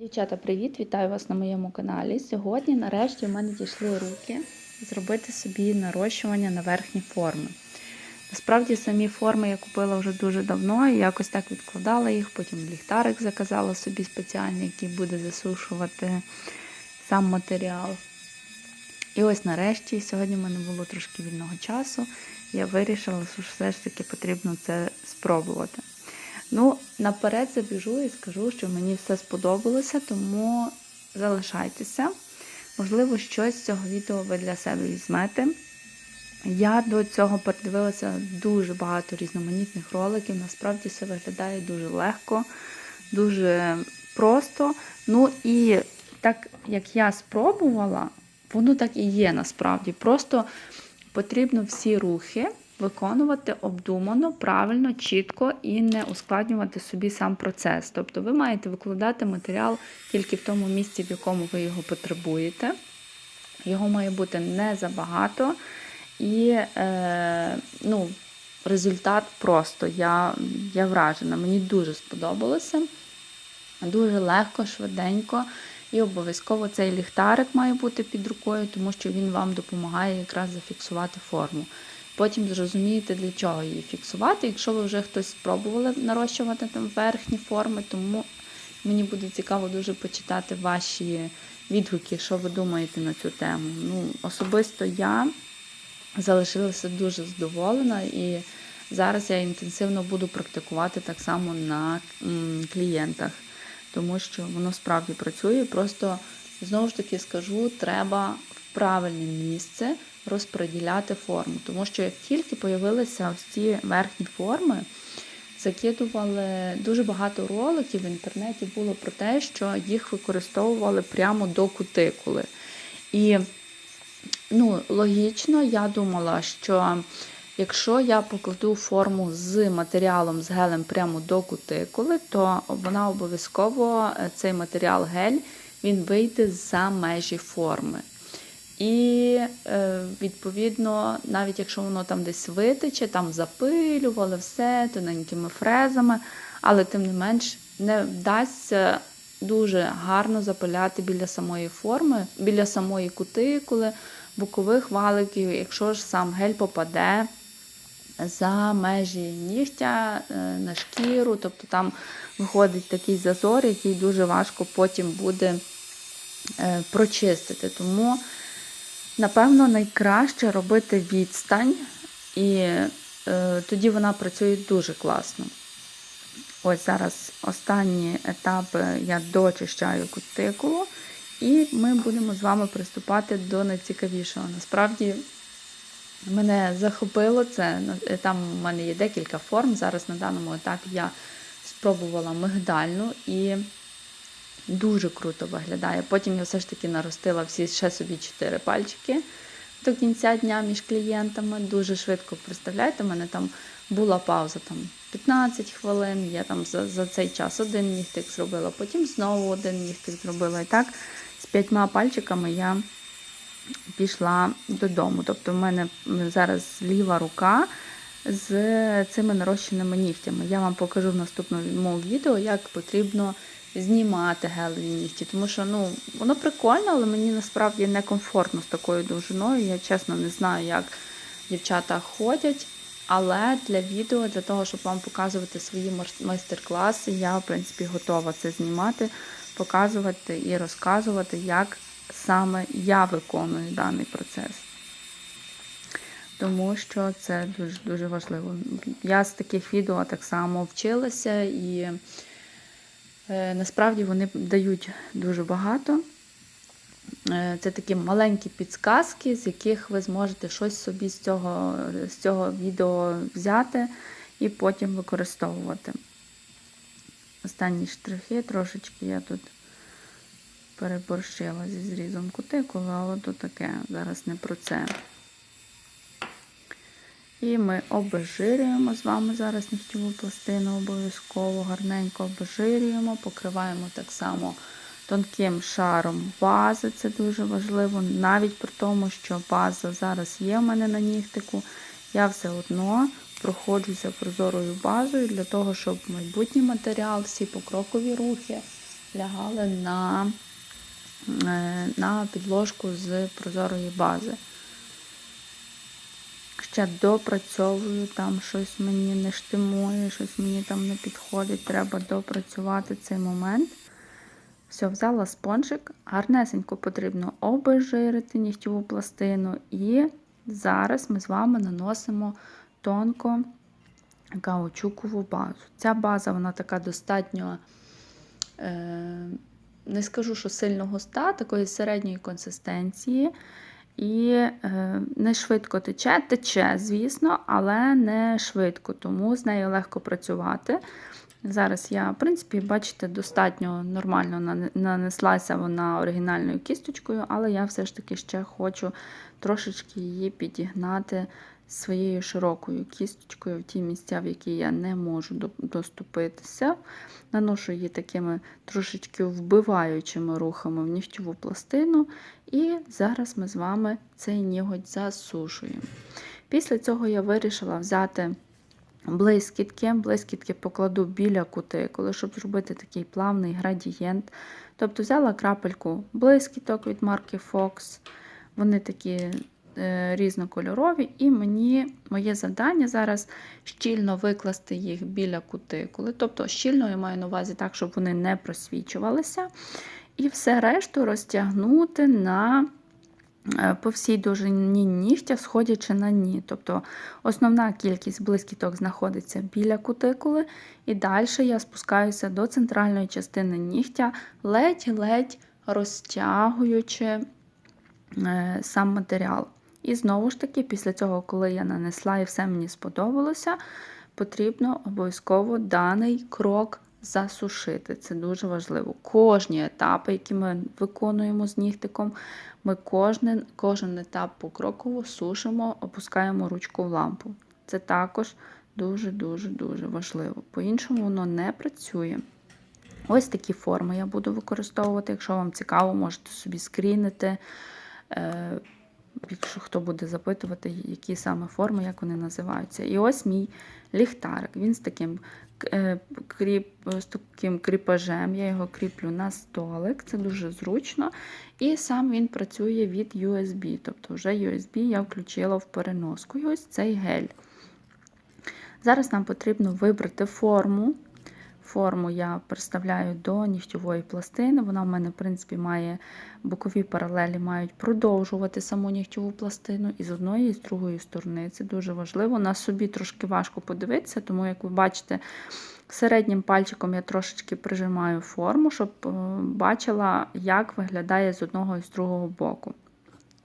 Дівчата, привіт! Вітаю вас на моєму каналі. Сьогодні, нарешті, в мене дійшли руки зробити собі нарощування на верхні форми. Насправді, самі форми я купила вже дуже давно і якось так відкладала їх, потім ліхтарик заказала собі спеціальний, який буде засушувати сам матеріал. І ось нарешті, сьогодні в мене було трошки вільного часу. Я вирішила, що все ж таки потрібно це спробувати. Ну, наперед забіжу і скажу, що мені все сподобалося, тому залишайтеся. Можливо, щось з цього відео ви для себе візьмете. Я до цього передивилася дуже багато різноманітних роликів. Насправді все виглядає дуже легко, дуже просто. Ну і так як я спробувала, воно так і є насправді. Просто потрібно всі рухи виконувати обдумано, правильно, чітко і не ускладнювати собі сам процес. Тобто ви маєте викладати матеріал тільки в тому місці, в якому ви його потребуєте. Його має бути не забагато. І е, ну, результат просто я, я вражена. Мені дуже сподобалося. Дуже легко, швиденько. І обов'язково цей ліхтарик має бути під рукою, тому що він вам допомагає якраз зафіксувати форму. Потім зрозумієте, для чого її фіксувати. Якщо ви вже хтось спробували нарощувати там верхні форми, тому мені буде цікаво дуже почитати ваші відгуки, що ви думаєте на цю тему. Ну, Особисто я залишилася дуже задоволена і зараз я інтенсивно буду практикувати так само на клієнтах, тому що воно справді працює. Просто знову ж таки скажу, треба правильне місце розподіляти форму. Тому що як тільки з'явилися ось ці верхні форми, закидували дуже багато роликів в інтернеті було про те, що їх використовували прямо до кутикули. І ну, логічно, я думала, що якщо я покладу форму з матеріалом з гелем прямо до кутикули, то вона обов'язково цей матеріал гель він вийде за межі форми. І, е, відповідно, навіть якщо воно там десь витече, там запилювали все тоненькими фрезами, але тим не менш не вдасться дуже гарно запиляти біля самої форми, біля самої кутикули, бокових валиків, якщо ж сам гель попаде за межі нігтя е, на шкіру, тобто там виходить такий зазор, який дуже важко потім буде е, прочистити. Тому Напевно, найкраще робити відстань, і е, тоді вона працює дуже класно. Ось зараз останні етапи я дочищаю кутикулу, і ми будемо з вами приступати до найцікавішого. Насправді, мене захопило це. Там в мене є декілька форм. Зараз на даному етапі я спробувала мигдальну і Дуже круто виглядає. Потім я все ж таки наростила всі ще собі 4 пальчики до кінця дня між клієнтами. Дуже швидко представляєте, у мене там була пауза там 15 хвилин. Я там за за цей час один нігтик зробила, потім знову один нігтик зробила. І так з п'ятьма пальчиками я пішла додому. Тобто в мене зараз ліва рука. З цими нарощеними нігтями. Я вам покажу в наступному відео, як потрібно знімати гелеві нігті. Тому що ну, воно прикольно, але мені насправді некомфортно з такою довжиною. Я чесно не знаю, як дівчата ходять. Але для відео, для того, щоб вам показувати свої майстер-класи, я, в принципі, готова це знімати, показувати і розказувати, як саме я виконую даний процес. Тому що це дуже-дуже важливо. Я з таких відео так само вчилася і насправді вони дають дуже багато. Е, це такі маленькі підсказки, з яких ви зможете щось собі з цього, з цього відео взяти і потім використовувати. Останні штрихи трошечки я тут переборщила зі зрізом кутикули, але то таке, зараз не про це. І ми обезжирюємо з вами зараз нігтєву пластину, обов'язково гарненько обезжирюємо, покриваємо так само тонким шаром бази, це дуже важливо. Навіть при тому, що база зараз є в мене на нігтику, я все одно проходжуся прозорою базою для того, щоб майбутній матеріал, всі покрокові рухи лягали на, е, на підложку з прозорої бази. Ще допрацьовую, там щось мені не штимує, щось мені там не підходить, треба допрацювати цей момент. Все, взяла спонжик, гарнесенько потрібно обезжирити нігтєву пластину. І зараз ми з вами наносимо тонко каучукову базу. Ця база вона така достатньо, е, не скажу, що сильно густа, такої середньої консистенції. І е, не швидко тече, тече, звісно, але не швидко, тому з нею легко працювати. Зараз я, в принципі, бачите, достатньо нормально нанеслася вона оригінальною кісточкою, але я все ж таки ще хочу трошечки її підігнати своєю широкою кісточкою в ті місця, в які я не можу доступитися. Наношу її такими трошечки вбиваючими рухами в нігтєву пластину. І зараз ми з вами цей ніготь засушуємо. Після цього я вирішила взяти. Блискітки, блискітки покладу біля кутикули, щоб зробити такий плавний градієнт. Тобто взяла крапельку блискіток від марки Fox. Вони такі різнокольорові, і мені моє завдання зараз щільно викласти їх біля кутикули. Тобто щільно я маю на увазі так, щоб вони не просвічувалися. І все решту розтягнути на Е, по всій довжині нігтя, сходячи на ні. Тобто основна кількість блискіток знаходиться біля кутикули, і далі я спускаюся до центральної частини нігтя, ледь-ледь розтягуючи е, сам матеріал. І знову ж таки, після цього, коли я нанесла і все мені сподобалося, потрібно обов'язково даний крок засушити. Це дуже важливо. Кожні етапи, які ми виконуємо з нігтиком, ми кожен, кожен етап покроково сушимо, опускаємо ручку в лампу. Це також дуже-дуже-дуже важливо. По-іншому воно не працює. Ось такі форми я буду використовувати. Якщо вам цікаво, можете собі скрінити. Якщо хто буде запитувати, які саме форми, як вони називаються. І ось мій ліхтарик. Він з таким Е, кріп, з таким кріпажем, я його кріплю на столик, це дуже зручно. І сам він працює від USB. Тобто вже USB я включила в переноску. І ось цей гель. Зараз нам потрібно вибрати форму. Форму я представляю до нігтєвої пластини. Вона в мене, в принципі, має бокові паралелі, мають продовжувати саму нігтєву пластину і з одної, і з другої сторони. Це дуже важливо. На собі трошки важко подивитися, тому, як ви бачите, середнім пальчиком я трошечки прижимаю форму, щоб е, бачила, як виглядає з одного і з другого боку.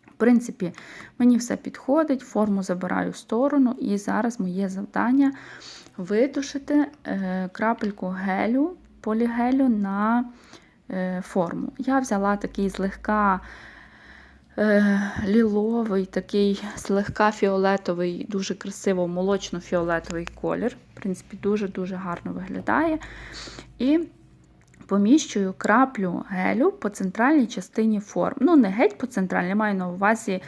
В принципі, мені все підходить, форму забираю в сторону, і зараз моє завдання видушити е, крапельку гелю, полігелю на е, форму. Я взяла такий злегка е, ліловий, такий злегка фіолетовий, дуже красиво молочно-фіолетовий колір. В принципі, дуже-дуже гарно виглядає. І поміщую краплю гелю по центральній частині форм. Ну, не геть по центральній, маю на увазі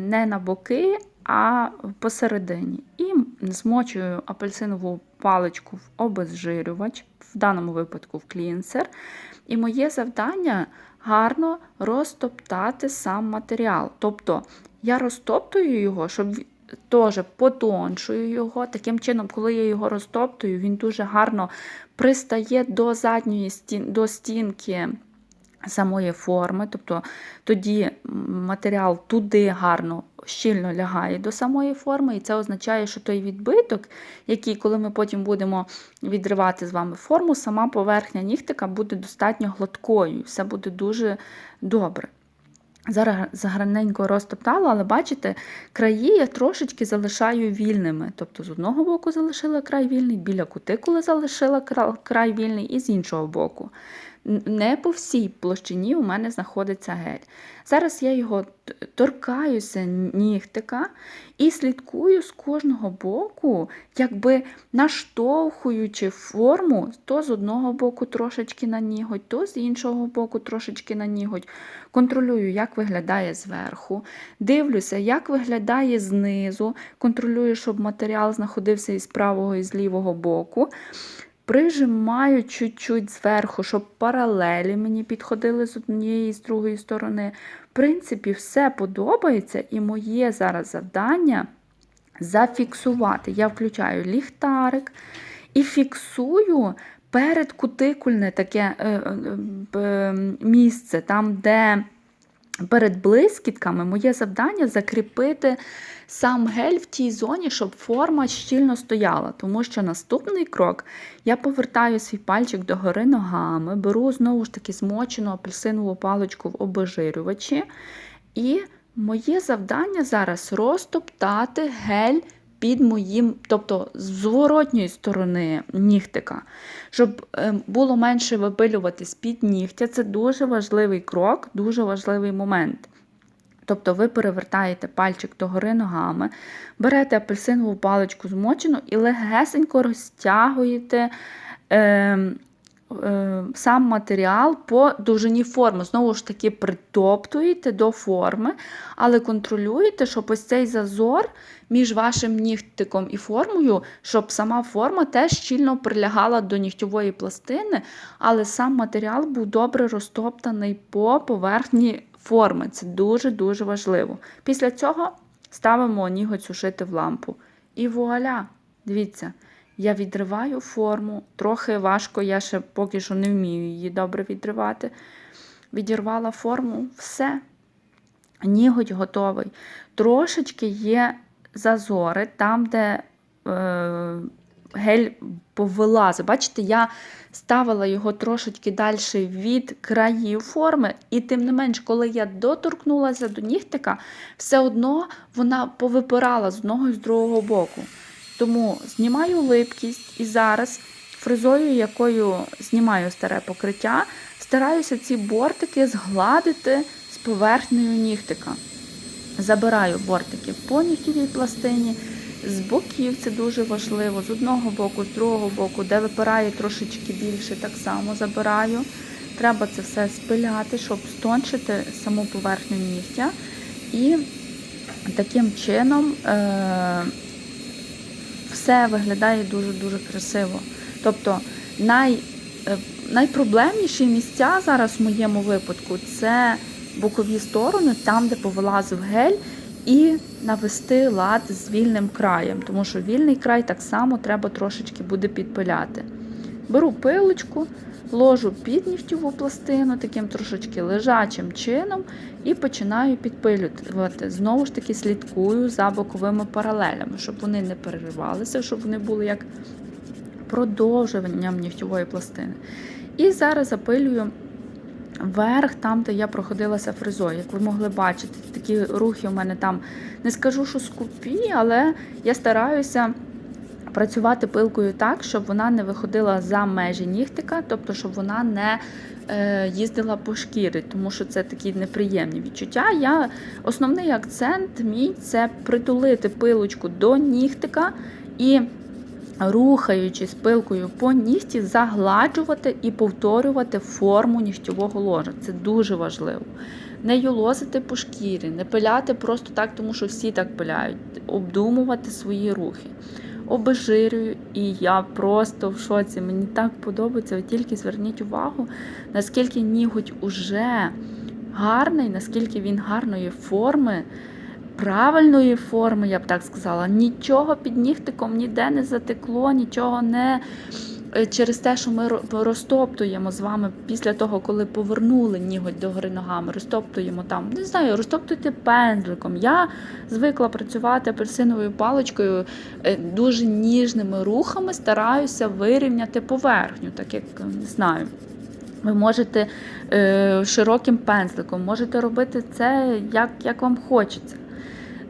не на боки, а посередині. І змочую апельсинову паличку в обезжирювач, в даному випадку в клінсер. І моє завдання гарно розтоптати сам матеріал. Тобто я розтоптую його, щоб теж потоншую його. Таким чином, коли я його розтоптую, він дуже гарно пристає до задньої стін, до стінки самої форми, тобто тоді матеріал туди гарно щільно лягає до самої форми, і це означає, що той відбиток, який, коли ми потім будемо відривати з вами форму, сама поверхня нігтика буде достатньо гладкою, все буде дуже добре. Зараз заграненько розтоптала, але бачите, краї я трошечки залишаю вільними. Тобто з одного боку залишила край вільний, біля кутикули залишила край вільний і з іншого боку не по всій площині у мене знаходиться гель. Зараз я його торкаюся нігтика і слідкую з кожного боку, якби наштовхуючи форму, то з одного боку трошечки на ніготь, то з іншого боку трошечки на ніготь. Контролюю, як виглядає зверху, дивлюся, як виглядає знизу, контролюю, щоб матеріал знаходився із правого і з лівого боку. Прижимаю чуть-чуть зверху, щоб паралелі мені підходили з однієї і з другої сторони. В принципі, все подобається, і моє зараз завдання зафіксувати. Я включаю ліхтарик і фіксую перед кутикульне таке е, е, е, місце, там, де перед блискітками моє завдання закріпити сам гель в тій зоні, щоб форма щільно стояла. Тому що наступний крок я повертаю свій пальчик догори ногами, беру знову ж таки змочену апельсинову паличку в обезжирювачі. І моє завдання зараз розтоптати гель під моїм, тобто з зворотньої сторони нігтика, щоб е, було менше випилюватись під нігтя. Це дуже важливий крок, дуже важливий момент. Тобто ви перевертаєте пальчик догори ногами, берете апельсинову паличку змочену і легесенько розтягуєте е, е, сам матеріал по довжині форми. Знову ж таки, притоптуєте до форми, але контролюєте, щоб ось цей зазор між вашим нігтиком і формою, щоб сама форма теж щільно прилягала до нігтьової пластини, але сам матеріал був добре розтоптаний по поверхні форми. Це дуже-дуже важливо. Після цього ставимо ніготь сушити в лампу. І вуаля! Дивіться, я відриваю форму. Трохи важко, я ще поки що не вмію її добре відривати. Відірвала форму, все. Ніготь готовий. Трошечки є зазори, там, де е, гель повилазив. Бачите, я ставила його трошечки далі від країв форми, і тим не менш, коли я доторкнулася до нігтика, все одно вона повипирала з одного і з другого боку. Тому знімаю липкість і зараз фрезою, якою знімаю старе покриття, стараюся ці бортики згладити з поверхнею нігтика. Забираю бортики по нігтєвій пластині, з боків це дуже важливо, з одного боку, з другого боку, де випирає трошечки більше, так само забираю. Треба це все спиляти, щоб стончити саму поверхню нігтя. І таким чином е- все виглядає дуже-дуже красиво. Тобто най, е найпроблемніші місця зараз в моєму випадку це бокові сторони, там, де повилазив гель, і навести лад з вільним краєм, тому що вільний край так само треба трошечки буде підпиляти. Беру пилочку, ложу під нігтєву пластину, таким трошечки лежачим чином, і починаю підпилювати. Знову ж таки, слідкую за боковими паралелями, щоб вони не переривалися, щоб вони були як продовжуванням нігтєвої пластини. І зараз запилюю верх, там, де я проходилася фрезою. Як ви могли бачити, такі рухи у мене там не скажу, що скупі, але я стараюся працювати пилкою так, щоб вона не виходила за межі нігтика, тобто, щоб вона не е, їздила по шкірі, тому що це такі неприємні відчуття. Я Основний акцент мій це притулити пилочку до нігтика і рухаючись пилкою по нігті, загладжувати і повторювати форму нігтєвого ложа. Це дуже важливо. Не юлозити по шкірі, не пиляти просто так, тому що всі так пиляють, обдумувати свої рухи. Обезжирюю, і я просто в шоці. Мені так подобається. Ви тільки зверніть увагу, наскільки ніготь уже гарний, наскільки він гарної форми правильної форми, я б так сказала. Нічого під нігтиком ніде не затекло, нічого не е, через те, що ми розтоптуємо з вами після того, коли повернули ніготь до гори ногами, розтоптуємо там, не знаю, розтоптуйте пензликом. Я звикла працювати апельсиновою паличкою е, дуже ніжними рухами, стараюся вирівняти поверхню, так як не знаю. Ви можете е, широким пензликом, можете робити це як, як вам хочеться.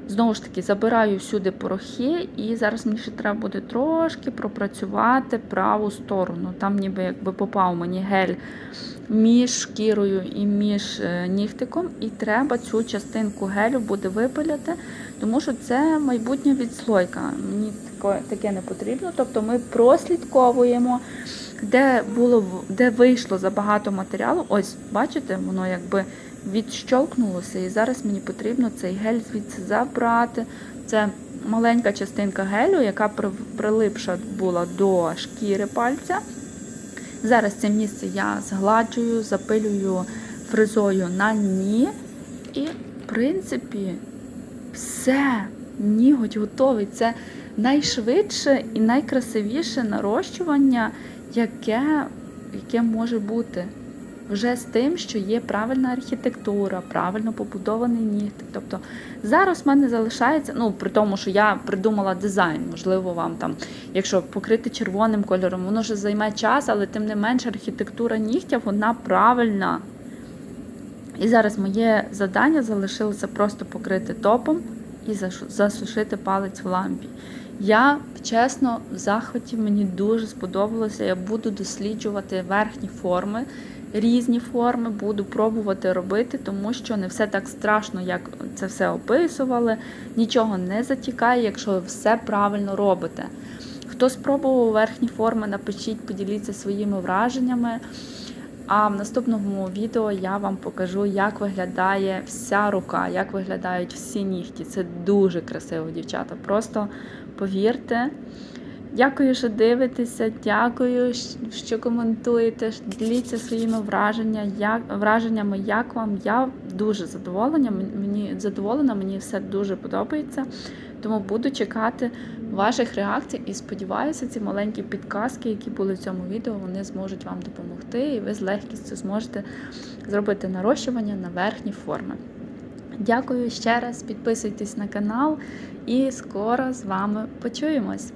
Знову ж таки, забираю всюди порохи, і зараз мені ще треба буде трошки пропрацювати праву сторону. Там ніби якби попав мені гель між шкірою і між е, нігтиком, і треба цю частинку гелю буде випиляти, тому що це майбутня відслойка. Мені таке не потрібно. Тобто ми прослідковуємо, де було, де вийшло забагато матеріалу. Ось, бачите, воно якби відщолкнулося, і зараз мені потрібно цей гель звідси забрати. Це маленька частинка гелю, яка прилипша була до шкіри пальця. Зараз це місце я згладжую, запилюю фрезою на ні. І, в принципі, все, ніготь готовий. Це найшвидше і найкрасивіше нарощування, яке, яке може бути. Вже з тим, що є правильна архітектура, правильно побудований нігтик. Тобто зараз в мене залишається, ну при тому, що я придумала дизайн, можливо, вам там, якщо покрити червоним кольором, воно вже займе час, але тим не менше архітектура нігтя, вона правильна. І зараз моє завдання залишилося просто покрити топом і засушити палець в лампі. Я чесно в захваті, мені дуже сподобалося. Я буду досліджувати верхні форми, різні форми, буду пробувати робити, тому що не все так страшно, як це все описували. Нічого не затікає, якщо ви все правильно робите. Хто спробував верхні форми, напишіть, поділіться своїми враженнями. А в наступному відео я вам покажу, як виглядає вся рука, як виглядають всі нігті. Це дуже красиво, дівчата. Просто повірте. Дякую, що дивитеся. Дякую, що коментуєте. Діліться своїми враження, як, враженнями, як вам. Я дуже задоволена. Мені задоволена, мені все дуже подобається. Тому буду чекати ваших реакцій і сподіваюся, ці маленькі підказки, які були в цьому відео, вони зможуть вам допомогти, і ви з легкістю зможете зробити нарощування на верхні форми. Дякую ще раз, підписуйтесь на канал і скоро з вами почуємось.